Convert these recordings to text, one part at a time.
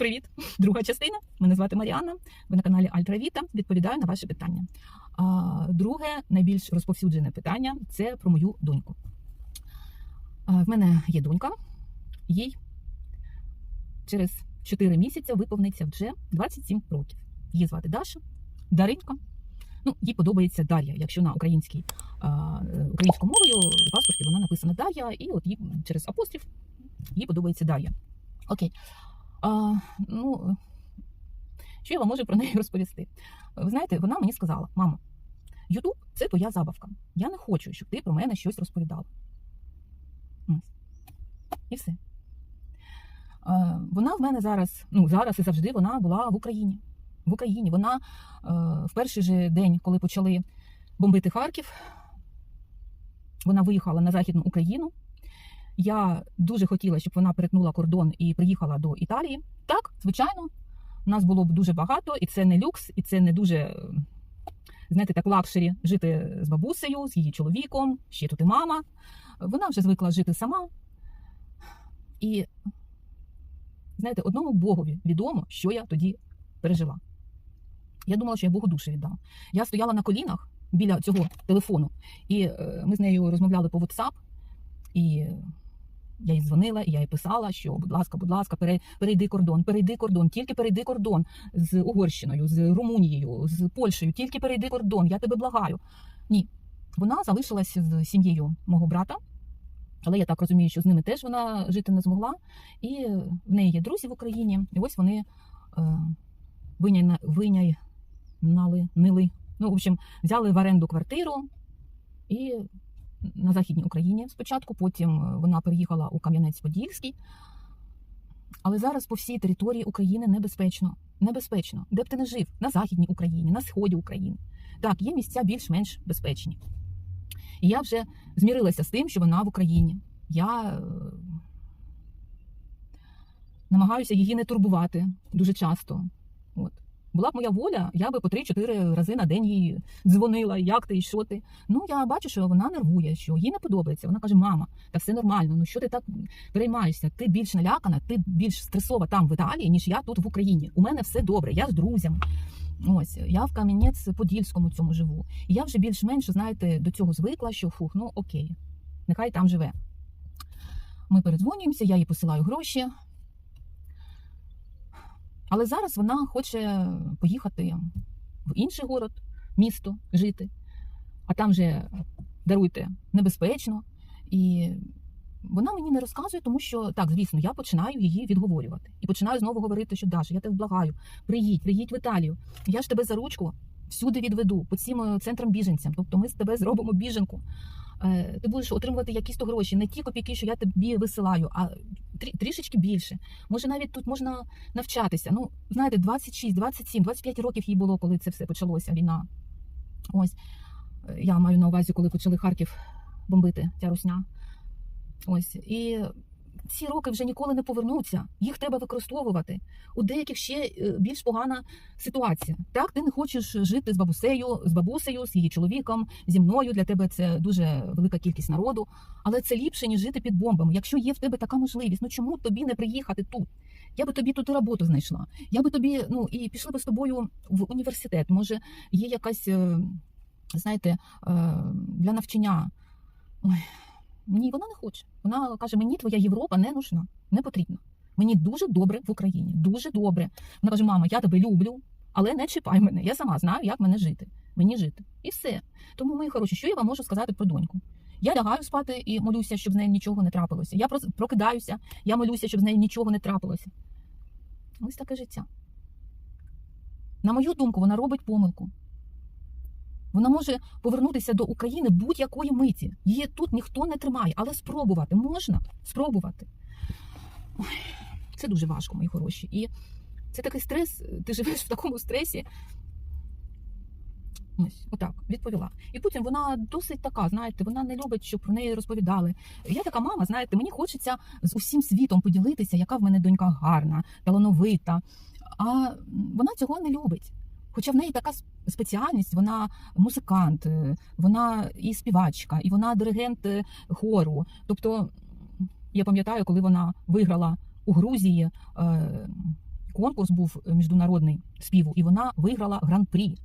Привіт! Друга частина. Мене звати Маріанна. Ви на каналі Альтравіта. Відповідаю на ваші питання. А, друге, найбільш розповсюджене питання це про мою доньку. А, в мене є донька, їй через 4 місяці виповниться вже 27 років. Її звати Даша, Даринка. Ну, їй подобається Дар'я, якщо на українській українською мовою у паспорті вона написана Дар'я, і от їй через апостроф їй подобається Дар'я. Окей. А, ну, що я вам можу про неї розповісти? Ви знаєте, вона мені сказала: мамо, Ютуб це твоя забавка. Я не хочу, щоб ти про мене щось розповідала. І все. А, вона в мене зараз, ну зараз і завжди вона була в Україні. В Україні вона е, в перший же день, коли почали бомбити Харків, вона виїхала на Західну Україну. Я дуже хотіла, щоб вона перетнула кордон і приїхала до Італії. Так, звичайно, нас було б дуже багато, і це не люкс, і це не дуже, знаєте, так лакшері жити з бабусею, з її чоловіком, ще тут і мама. Вона вже звикла жити сама. І, знаєте, одному Богові відомо, що я тоді пережила. Я думала, що я Богу душу віддам. Я стояла на колінах біля цього телефону, і е, ми з нею розмовляли по WhatsApp, і я їй дзвонила, і я їй писала, що, будь ласка, будь ласка, перейди кордон, перейди кордон, тільки перейди кордон з Угорщиною, з Румунією, з Польщею, тільки перейди кордон, я тебе благаю. Ні, вона залишилась з сім'єю мого брата, але я так розумію, що з ними теж вона жити не змогла. І в неї є друзі в Україні, і ось вони е, виняйна- виняйнали, нили. Ну, в общем, взяли в оренду квартиру і на Західній Україні спочатку, потім е, вона переїхала у Кам'янець-Подільський. Але зараз по всій території України небезпечно. Небезпечно. Де б ти не жив? На Західній Україні, на сході України. Так, є місця більш-менш безпечні. І я вже змірилася з тим, що вона в Україні. Я е, намагаюся її не турбувати дуже часто. Була б моя воля, я би по 3-4 рази на день їй дзвонила, як ти і що ти. Ну, я бачу, що вона нервує, що їй не подобається. Вона каже: мама, та все нормально. Ну що ти так переймаєшся? Ти більш налякана, ти більш стресова там в Італії, ніж я тут в Україні. У мене все добре, я з друзями. Ось я в Кам'янець-Подільському цьому живу. І я вже більш-менш, знаєте, до цього звикла, що фух, ну окей, нехай там живе. Ми передзвонюємося, я їй посилаю гроші. Але зараз вона хоче поїхати в інший город, місто жити. А там же, даруйте, небезпечно. І вона мені не розказує, тому що так, звісно, я починаю її відговорювати. І починаю знову говорити, що Даша, я тебе благаю, приїдь, приїдь в Італію. Я ж тебе за ручку всюди відведу, по цим е, центрам біженцям. Тобто ми з тебе зробимо біженку. Е, Ти будеш отримувати якісь то гроші, не ті копійки, що я тобі висилаю, а трі- трішечки більше. Може, навіть тут можна навчатися. Ну, знаєте, 26, 27, 25 років їй було, коли це все почалося, війна. Ось Е, я маю на увазі, коли почали Харків бомбити ця русня. Ось і ці роки вже ніколи не повернуться. Їх треба використовувати. У деяких ще е, більш погана ситуація. Так, ти не хочеш жити з бабусею, з бабусею, з її чоловіком, зі мною. Для тебе це дуже велика кількість народу. Але це ліпше, ніж жити під бомбами. Якщо є в тебе така можливість, ну чому тобі не приїхати тут? Я би тобі тут роботу знайшла. Я би тобі, ну і пішли би з тобою в університет. Може, є якась, е, знаєте, е, для навчання. Ой, ні, вона не хоче. Вона каже: мені твоя Європа не нужна, не потрібна. Мені дуже добре в Україні, дуже добре. Вона каже: мама, я тебе люблю, але не чіпай мене. Я сама знаю, як мене жити. Мені жити. І все. Тому, мої хороші, що я вам можу сказати про доньку? Я лягаю спати і молюся, щоб з нею нічого не трапилося. Я прокидаюся, я молюся, щоб з нею нічого не трапилося. Ось таке життя. На мою думку, вона робить помилку. Вона може повернутися до України будь-якої миті. Її тут ніхто не тримає, але спробувати можна спробувати. Це дуже важко, мої хороші. І це такий стрес, ти живеш в такому стресі. Ось, отак, відповіла. І потім вона досить така, знаєте, вона не любить, щоб про неї розповідали. Я така мама, знаєте, мені хочеться з усім світом поділитися, яка в мене донька гарна, талановита. А вона цього не любить. Хоча в неї така спеціальність, вона музикант, е, вона і співачка, і вона диригент е, хору. Тобто, я пам'ятаю, коли вона виграла у Грузії е, конкурс був міжнародний співу, і вона виграла гран-прі.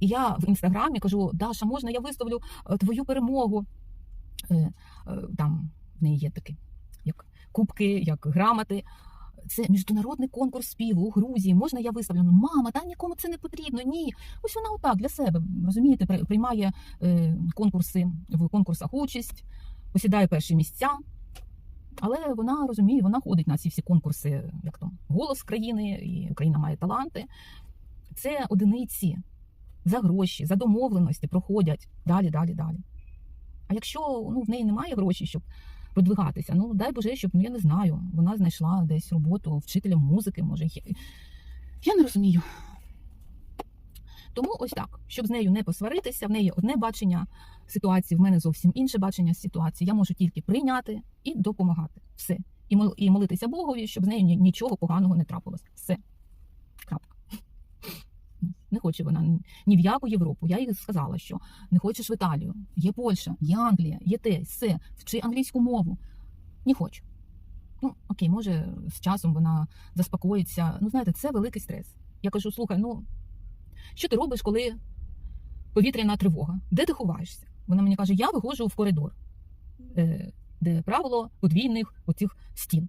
І я в інстаграмі кажу: Даша, можна я виставлю твою перемогу? Там в неї є такі, як кубки, як грамоти. Це міжнародний конкурс співу у Грузії. Можна я виставлю? Ну, Мама, та нікому це не потрібно. Ні. Ось вона отак для себе. Розумієте, приймає е, конкурси в конкурсах участь, посідає перші місця. Але вона розуміє, вона ходить на ці всі конкурси, як там голос країни, і Україна має таланти. Це одиниці за гроші, за домовленості проходять далі, далі, далі. А якщо ну, в неї немає грошей, щоб продвигатися, ну дай Боже, щоб ну я не знаю, вона знайшла десь роботу вчителем музики, може. Я не розумію. Тому ось так, щоб з нею не посваритися, в неї одне бачення ситуації, в мене зовсім інше бачення ситуації. Я можу тільки прийняти і допомагати. Все. І молитися Богові, щоб з нею нічого поганого не трапилось. Все. Крапка. Не хоче вона ні в яку Європу. Я їй сказала, що не хочеш в Італію. Є Польща, є Англія, є те, все. Вчи англійську мову. Не хочу. Ну, окей, може, з часом вона заспокоїться. Ну, знаєте, це великий стрес. Я кажу: слухай, ну що ти робиш, коли повітряна тривога? Де ти ховаєшся? Вона мені каже: я виходжу в коридор, е, де правило подвійних оцих стін.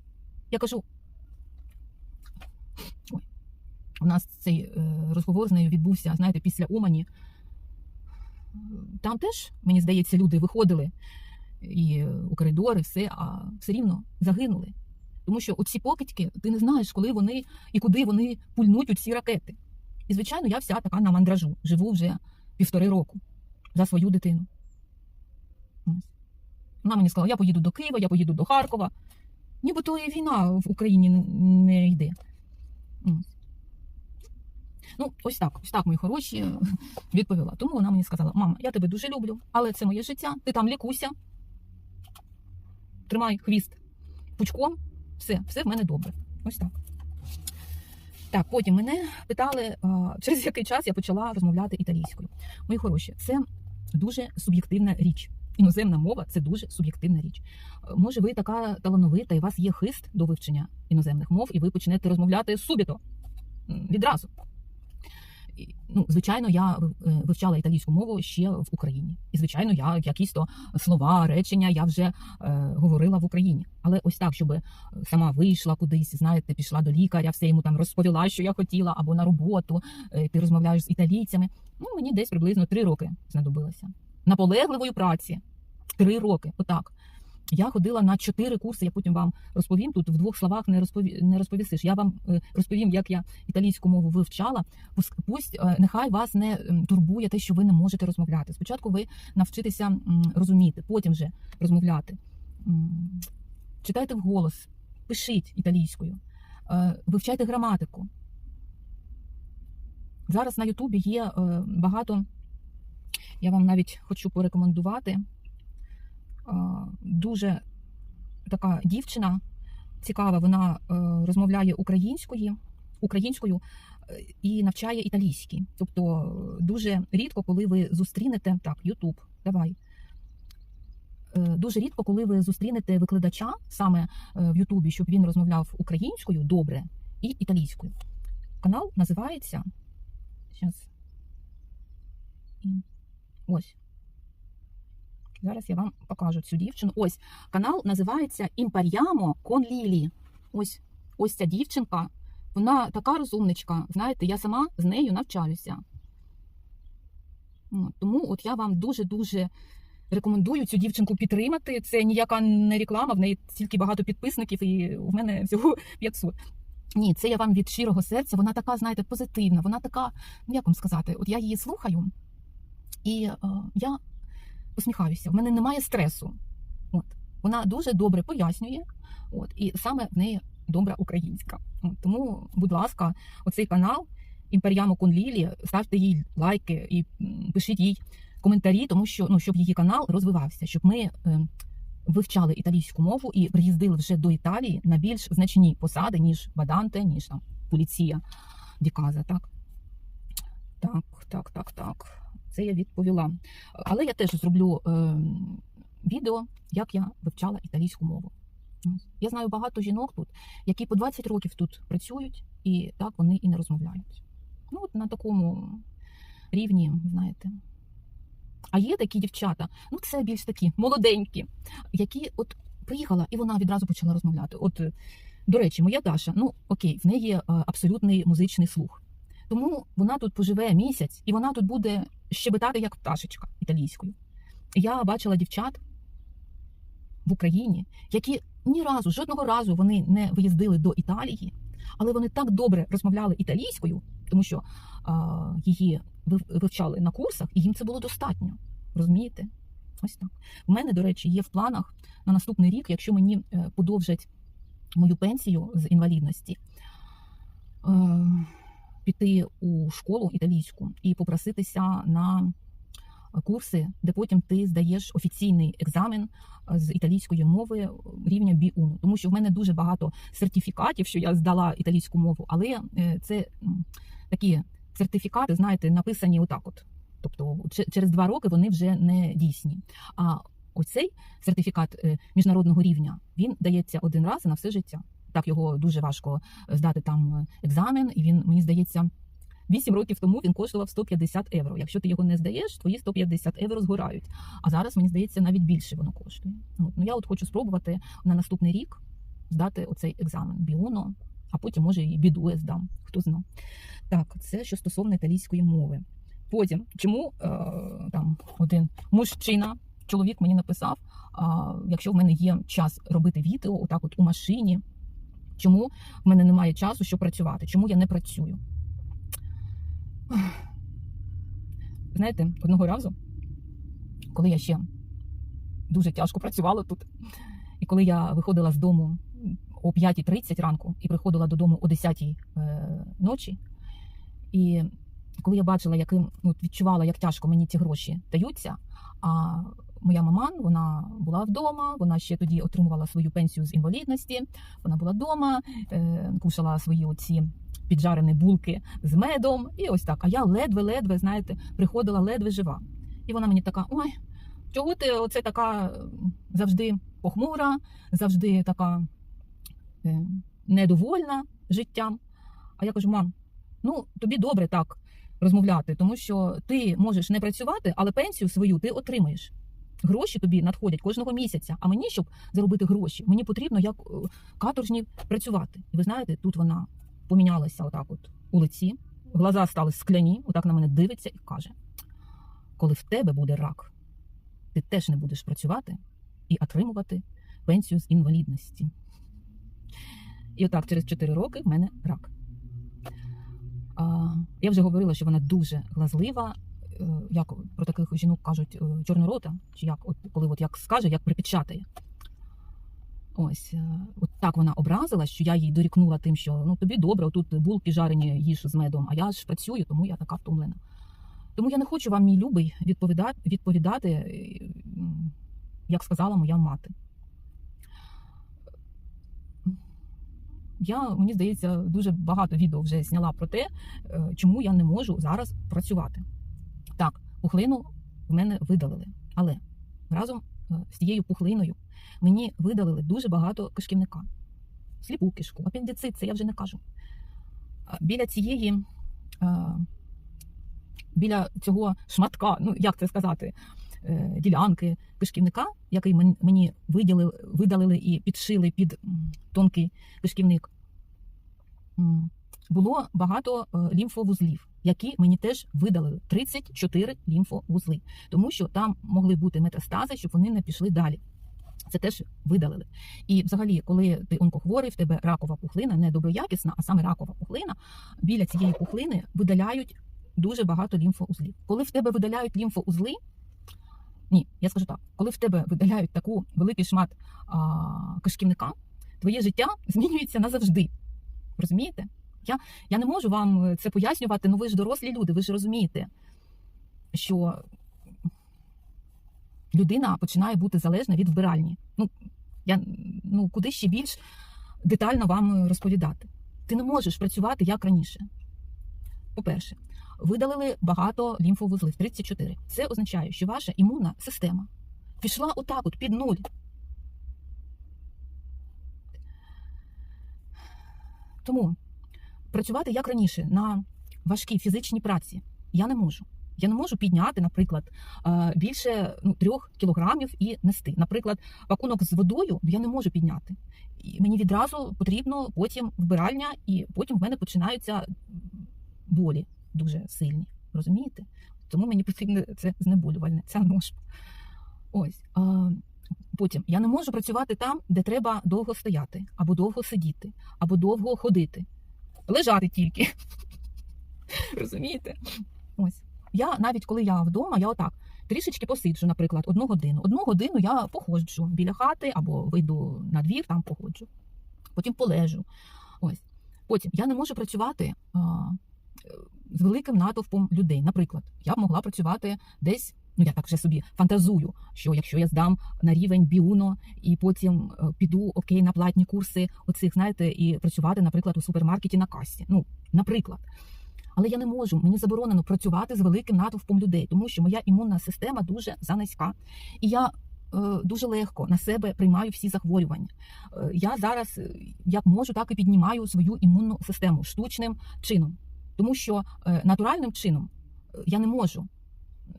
Я кажу. Ой, у нас цей е, розговор з нею відбувся, знаєте, після Умані. Там теж, мені здається, люди виходили і е, у коридори, все, а все рівно загинули. Тому що оці покидьки, ти не знаєш, коли вони і куди вони пульнуть у ці ракети. І, звичайно, я вся така на мандражу. Живу вже півтори року за свою дитину. Вона мені сказала, я поїду до Києва, я поїду до Харкова. Нібито і війна в Україні не йде. Ось. Ну, ось так, ось так, мої хороші, відповіла. Тому вона мені сказала: мама, я тебе дуже люблю, але це моє життя, ти там лікуйся, тримай хвіст пучком, все, все в мене добре. Ось так. Так, потім мене питали, через який час я почала розмовляти італійською. Мої хороші, це дуже суб'єктивна річ. Іноземна мова це дуже суб'єктивна річ. Е, Може, ви така талановита, і у вас є хист до вивчення іноземних мов, і ви почнете розмовляти субіто відразу. Ну, звичайно, я е, вивчала італійську мову ще в Україні. І, звичайно, я якісь то слова, речення я вже е, говорила в Україні. Але ось так, щоб сама вийшла кудись, знаєте, пішла до лікаря, все йому там розповіла, що я хотіла, або на роботу, е, ти розмовляєш з італійцями. Ну, мені десь приблизно три роки знадобилося. Наполегливої праці. Три роки. Отак. Я ходила на чотири курси, я потім вам розповім. Тут в двох словах не розпові... не розповісиш. Я вам е, розповім, як я італійську мову вивчала. Пусть, е, нехай вас не турбує те, що ви не можете розмовляти. Спочатку ви навчитеся розуміти, потім вже розмовляти. Читайте вголос, пишіть італійською, е, вивчайте граматику. Зараз на Ютубі є багато. Я вам навіть хочу порекомендувати. Е, Дуже така дівчина цікава, вона е, розмовляє українською, українською е, і навчає італійській. Тобто дуже рідко, коли ви зустрінете так, Ютуб, давай. Дуже рідко, коли ви зустрінете викладача саме в Ютубі, щоб він розмовляв українською добре і італійською. Канал називається. Зараз. Ось. Зараз я вам покажу цю дівчину. Ось канал називається Імпаріамо кон Лілі. Ось ось ця дівчинка. Вона така розумничка. Знаєте, я сама з нею навчаюся. Тому от я вам дуже-дуже рекомендую цю дівчинку підтримати. Це ніяка не реклама, в неї стільки багато підписників, і в мене всього 500. Ні, це я вам від щирого серця. Вона така, знаєте, позитивна. Вона така, ну як вам сказати, от я її слухаю, і е, я посміхаюся. В мене немає стресу. От. Вона дуже добре пояснює, от, і саме в неї добра українська. От, тому, будь ласка, оцей канал Імперіамо Кунлілі, ставте їй лайки і пишіть їй коментарі, тому що ну, щоб її канал розвивався, щоб ми е, вивчали італійську мову і приїздили вже до Італії на більш значні посади, ніж Баданте, ніж там поліція Діказа. Так, так, так, так, так. Це я відповіла. Але я теж зроблю е, відео, як я вивчала італійську мову. Я знаю багато жінок тут, які по 20 років тут працюють, і так вони і не розмовляють. Ну, от на такому рівні, знаєте. А є такі дівчата, ну це більш такі молоденькі, які от приїхала і вона відразу почала розмовляти. От, до речі, моя Даша, ну окей, в неї е, абсолютний музичний слух. Тому вона тут поживе місяць, і вона тут буде щебетати як пташечка італійською. Я бачила дівчат в Україні, які ні разу, жодного разу вони не виїздили до Італії, але вони так добре розмовляли італійською, тому що а, її вивчали на курсах, і їм це було достатньо. Розумієте? Ось так. У мене, до речі, є в планах на наступний рік, якщо мені е, подовжать мою пенсію з інвалідності, е, піти у школу італійську і попроситися на курси, де потім ти здаєш офіційний екзамен е, з італійської мови рівня B1. Тому що в мене дуже багато сертифікатів, що я здала італійську мову, але е, це такі сертифікати, знаєте, написані отак от. Тобто через два роки вони вже не дійсні. А оцей сертифікат е, міжнародного рівня він дається один раз на все життя. Так його дуже важко здати там е, екзамен, і він мені здається. Вісім років тому він коштував 150 євро. Якщо ти його не здаєш, твої 150 євро згорають. А зараз мені здається навіть більше воно коштує. От. Ну я от хочу спробувати на наступний рік здати оцей екзамен біоно, а потім може і бідує здам. Хто зна. Так, це що стосовно італійської мови. Потім, чому е, там один мужчина, чоловік мені написав, а, якщо в мене є час робити відео, отак от у машині, чому в мене немає часу, щоб працювати? Чому я не працюю? Знаєте, одного разу, коли я ще дуже тяжко працювала тут, і коли я виходила з дому о 5.30 ранку і приходила додому о 10 е, ночі, і коли я бачила, яким ну, відчувала, як тяжко мені ці гроші даються, а моя маман вона була вдома, вона ще тоді отримувала свою пенсію з інвалідності, вона була вдома, е, кушала свої оці піджарені булки з медом, і ось так. А я ледве-ледве, знаєте, приходила ледве жива. І вона мені така: ой, чого ти оце така завжди похмура, завжди така е, недовольна життям. А я кажу, мам, ну тобі добре так розмовляти, тому що ти можеш не працювати, але пенсію свою ти отримаєш. Гроші тобі надходять кожного місяця. А мені, щоб заробити гроші, мені потрібно як е, каторжні працювати. І ви знаєте, тут вона помінялася отак, от у лиці, глаза стали скляні, отак на мене дивиться і каже: коли в тебе буде рак, ти теж не будеш працювати і отримувати пенсію з інвалідності. І отак, через 4 роки в мене рак. Я вже говорила, що вона дуже глазлива. Е, Як про таких жінок кажуть, е, чорнорота, чи як, от коли от як скаже, як припечатає. Ось е, от так вона образила, що я їй дорікнула тим, що ну тобі добре, тут булки жарені їж з медом, а я ж працюю, тому я така втомлена. Тому я не хочу вам, мій любий, відповідати, відповідати, як сказала моя мати. Я, мені здається, дуже багато відео вже зняла про те, чому я не можу зараз працювати. Пухлину в мене видалили, але разом е, з тією пухлиною мені видалили дуже багато кишківника. Сліпу кишку, апендицит, це я вже не кажу. Біля цієї, е, біля цього шматка, ну як це сказати, е, ділянки кишківника, який мені видалили і підшили під тонкий кишківник, було багато е, лімфовузлів, які мені теж видалили 34 лімфовузли, тому що там могли бути метастази, щоб вони не пішли далі. Це теж видалили. І взагалі, коли ти онкохворий, в тебе ракова пухлина, не доброякісна, а саме ракова пухлина, біля цієї пухлини видаляють дуже багато лімфоузлів. Коли в тебе видаляють лімфоузли, ні, я скажу так, коли в тебе видаляють таку великий шмат а, кишківника, твоє життя змінюється назавжди. Розумієте? Я, я не можу вам це пояснювати, ну ви ж дорослі люди, ви ж розумієте, що людина починає бути залежна від вбиральні. Ну, я ну, куди ще більш детально вам розповідати. Ти не можеш працювати як раніше. По-перше, видалили багато лімфовузлів 34. Це означає, що ваша імунна система пішла отак, от під нуль. Тому працювати як раніше на важкій фізичній праці я не можу. Я не можу підняти, наприклад, е, більше ну, трьох кілограмів і нести. Наприклад, пакунок з водою я не можу підняти. І мені відразу потрібно потім вбиральня, і потім в мене починаються болі дуже сильні. Розумієте? Тому мені потрібне це знеболювальне, ця ножка. Ось. А, потім я не можу працювати там, де треба довго стояти, або довго сидіти, або довго ходити. Лежати тільки. Розумієте? Ось. Я навіть коли я вдома, я отак трішечки посиджу, наприклад, одну годину. Одну годину я походжу біля хати або вийду на двір, там походжу. Потім полежу. Ось. Потім я не можу працювати а, з великим натовпом людей. Наприклад, я б могла працювати десь. Ну, я так вже собі фантазую, що якщо я здам на рівень біуно і потім е, піду окей на платні курси оцих, знаєте, і працювати, наприклад, у супермаркеті на касі. Ну, наприклад. Але я не можу, мені заборонено працювати з великим натовпом людей, тому що моя імунна система дуже занизька. І я е, дуже легко на себе приймаю всі захворювання. Е, я зараз е, як можу, так і піднімаю свою імунну систему штучним чином, тому що е, натуральним чином е, я не можу.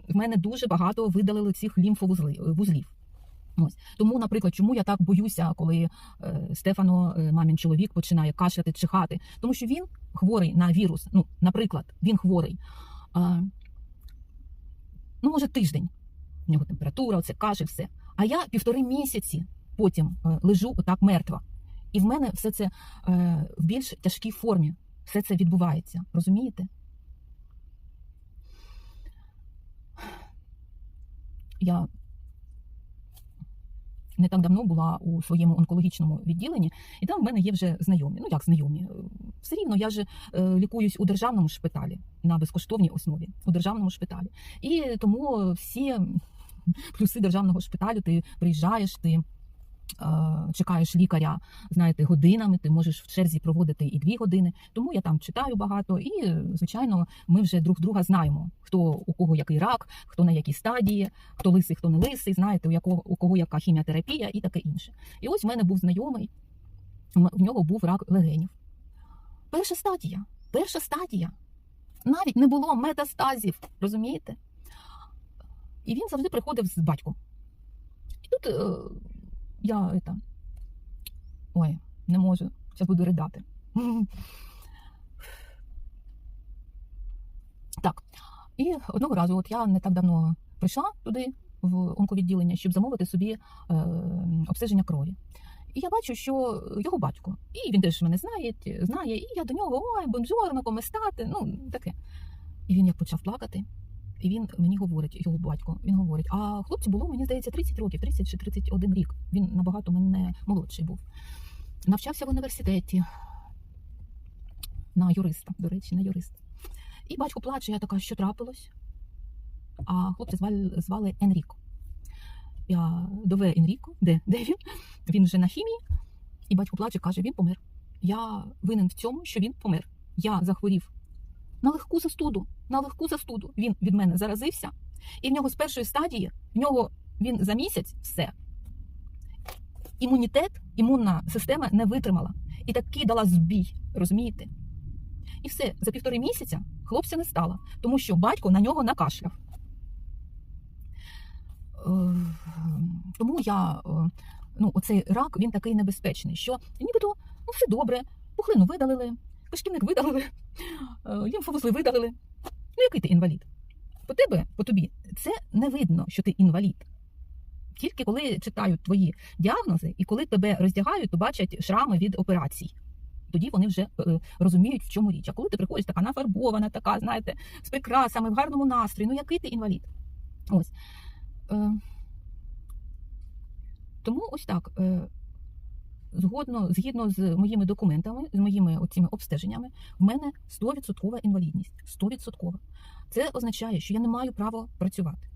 В мене дуже багато видалили цих лімфовузлів. Ось тому, наприклад, чому я так боюся, коли е, Стефано, е, мамін чоловік, починає кашляти, чихати, тому що він хворий на вірус. Ну, наприклад, він хворий. А, ну, може, тиждень. У нього температура, оце кашель, все. А я півтори місяці потім е, лежу отак мертва. І в мене все це е, в більш тяжкій формі. Все це відбувається. Розумієте? Я не так давно була у своєму онкологічному відділенні, і там в мене є вже знайомі. Ну як знайомі? Все рівно я ж е, лікуюсь у державному шпиталі на безкоштовній основі у державному шпиталі. І тому всі плюси державного шпиталю ти приїжджаєш, ти. Е, Чекаєш лікаря, знаєте, годинами, ти можеш в черзі проводити і дві години. Тому я там читаю багато, і звичайно, ми вже друг друга знаємо, хто у кого який рак, хто на якій стадії, хто лисий, хто не лисий, знаєте, у якого у кого яка хіміотерапія і таке інше. І ось в мене був знайомий, в нього був рак легенів. Перша стадія, перша стадія. Навіть не було метастазів, розумієте? І він завжди приходив з батьком. І тут е, я это, ой, не можу, зараз буду ридати. Так. І одного разу, от я не так давно прийшла туди, в онковідділення, щоб замовити собі е, обстеження крові. І я бачу, що його батько, і він теж мене знає, знає, і я до нього ой, бонжорно, коместати, ну таке. І він як почав плакати, і він мені говорить, його батько, він говорить: а хлопцю було, мені здається, 30 років, 30 чи 31 рік. Він набагато мене молодший був. Навчався в університеті на юриста, до речі, на юриста. І батько плаче, я така, що трапилось? А хлопця звали, звали Енріко. Я дове Енріко, де, де він? Він вже на хімії, і батько плаче, каже, він помер. Я винен в цьому, що він помер. Я захворів на легку застуду, на легку застуду. Він від мене заразився, і в нього з першої стадії, в нього він за місяць все. Імунітет, імунна система не витримала. І таки дала збій, розумієте? І все, за півтори місяця хлопця не стало, тому що батько на нього накашляв. Е, Тому я, е, ну, оцей рак, він такий небезпечний, що нібито ну, все добре, пухлину видалили, кишківник видалили, е, лімфовузли видалили. Ну, який ти інвалід? По тебе, по тобі, це не видно, що ти інвалід. Тільки коли читають твої діагнози, і коли тебе роздягають, то бачать шрами від операцій. Тоді вони вже е, розуміють, в чому річ. А коли ти приходиш така нафарбована, така, знаєте, з прикрасами, в гарному настрої, ну який ти інвалід? Ось. Е, тому ось так. Е, згодно, згідно з моїми документами, з моїми оціми обстеженнями, в мене 100% інвалідність. 100%. Це означає, що я не маю права працювати.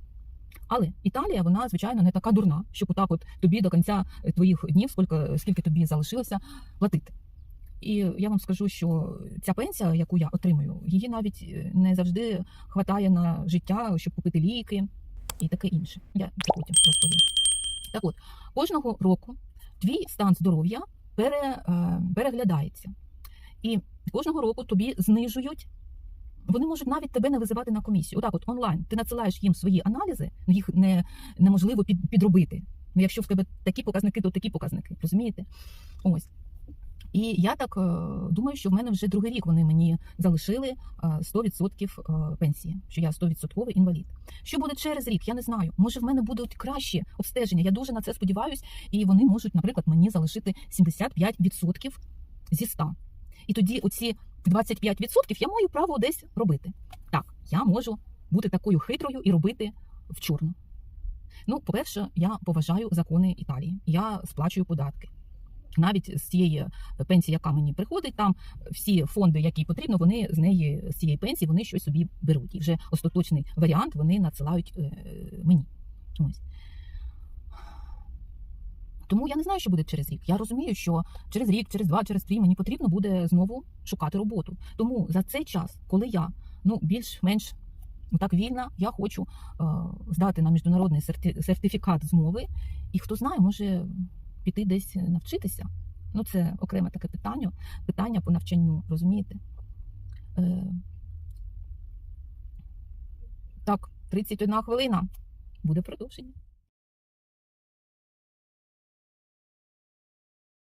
Але Італія, вона, звичайно, не така дурна, щоб отак от тобі до кінця твоїх днів, скільки, скільки тобі залишилося, платити. І я вам скажу, що ця пенсія, яку я отримую, її навіть е, не завжди хватає на життя, щоб купити ліки і таке інше. Я це потім розповім. Так от, кожного року твій стан здоров'я пере, е, переглядається. І кожного року тобі знижують. Вони можуть навіть тебе не визивати на комісію. Отак, от онлайн. Ти надсилаєш їм свої аналізи, ну їх не, неможливо під, підробити. Ну, якщо в тебе такі показники, то такі показники. Розумієте? Ось. І я так е, думаю, що в мене вже другий рік вони мені залишили е, 100% е, пенсії, що я 100% інвалід. Що буде через рік, я не знаю. Може, в мене будуть кращі обстеження. Я дуже на це сподіваюся, і вони можуть, наприклад, мені залишити 75% зі 100. І тоді оці 25% я маю право десь робити. Так, я можу бути такою хитрою і робити в чорну. Ну, по-перше, я поважаю закони Італії. Я сплачую податки. Навіть з цієї пенсії, яка мені приходить, там всі фонди, які потрібно, вони з неї з цієї пенсії вони щось собі беруть. І вже остаточний варіант вони надсилають е, мені. Тому я не знаю, що буде через рік. Я розумію, що через рік, через два, через три мені потрібно буде знову шукати роботу. Тому за цей час, коли я ну більш-менш так вільна, я хочу е, здати на міжнародний серти- сертифікат з мови, і хто знає, може піти десь навчитися. Ну, це окреме таке питання, питання по навчанню, розумієте? Е, так, 31 хвилина. Буде продовження.